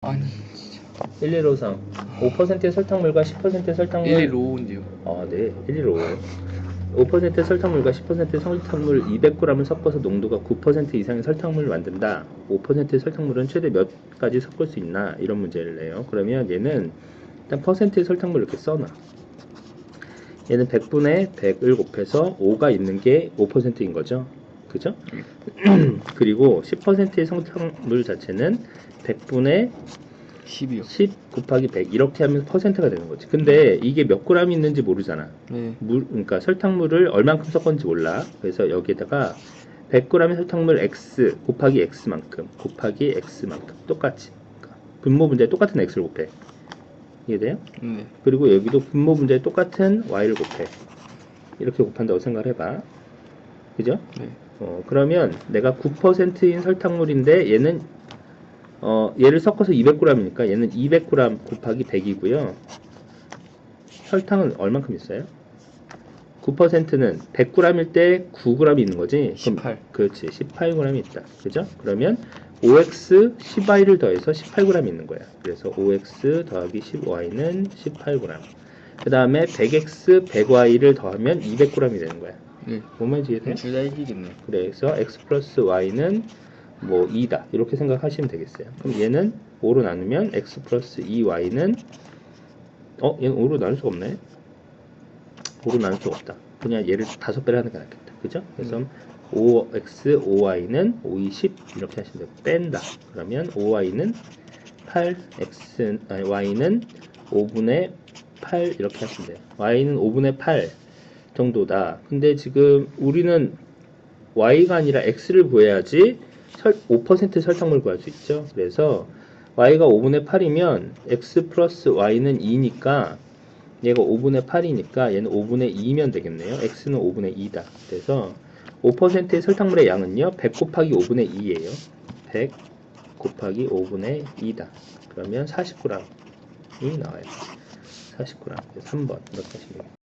아니 1153 5%의 설탕물과 10%의 설탕물 115인데요. 아, 네. 115. 5%의 설탕물과 10%의 설탕물 200g을 섞어서 농도가 9% 이상의 설탕물을 만든다. 5%의 설탕물은 최대 몇 가지 섞을 수 있나? 이런 문제를 내요. 그러면 얘는 일단 퍼센트의 설탕물을 이렇게 써놔. 얘는 100분의 100을 곱해서 5가 있는 게 5%인 거죠. 그죠? 그리고 10%의 설탕물 자체는 100분의 10이요. 10 곱하기 100 이렇게 하면 퍼센트가 되는 거지. 근데 이게 몇 그램 있는지 모르잖아. 네. 물, 그러니까 설탕물을 얼만큼 섞었는지 몰라. 그래서 여기에다가 100g의 설탕물 x 곱하기 x만큼 곱하기 x만큼 똑같이 그러니까 분모 분자에 똑같은 x를 곱해. 이해돼요? 네. 그리고 여기도 분모 분자에 똑같은 y를 곱해. 이렇게 곱한다고 생각을 해봐. 그죠? 네. 어, 그러면 내가 9%인 설탕물인데 얘는 어, 얘를 섞어서 200g이니까 얘는 200g 곱하기 100이고요. 설탕은 얼만큼 있어요? 9%는 100g일 때 9g 있는 거지? 그럼 18. 그렇지. 18g 있다. 그죠? 그러면 5x 10y를 더해서 18g 있는 거야. 그래서 5x 더하기 10y는 18g. 그 다음에 100x 100y를 더하면 200g이 되는 거야. 네. 뭔 말인지 이해돼요? 둘다 1이겠네요. 그래서 x 플러스 y는 뭐 2다 이렇게 생각하시면 되겠어요. 그럼 얘는 5로 나누면 x 플러스 2y는 어 얘는 5로 나눌 수가 없네. 5로 나눌 수가 없다. 그냥 얘를 다섯 배로 하는 게 낫겠다. 그죠? 그래서 5x 5y는 5, 20 이렇게 하시면 돼요. 뺀다. 그러면 5y는 8x 아니 y는 5분의 8 이렇게 하시면 돼요. y는 5분의 8 정도다. 근데 지금 우리는 y가 아니라 x를 구해야지 설, 5% 설탕물 구할 수 있죠. 그래서 y가 5분의 8이면 x 플러스 y는 2니까 얘가 5분의 8이니까 얘는 5분의 2면 되겠네요. x는 5분의 2다. 그래서 5%의 설탕물의 양은요. 100 곱하기 5분의 2예요. 100 곱하기 5분의 2다. 그러면 40g이 나와요. 40g. 3번 이렇게 하시면 되겠다.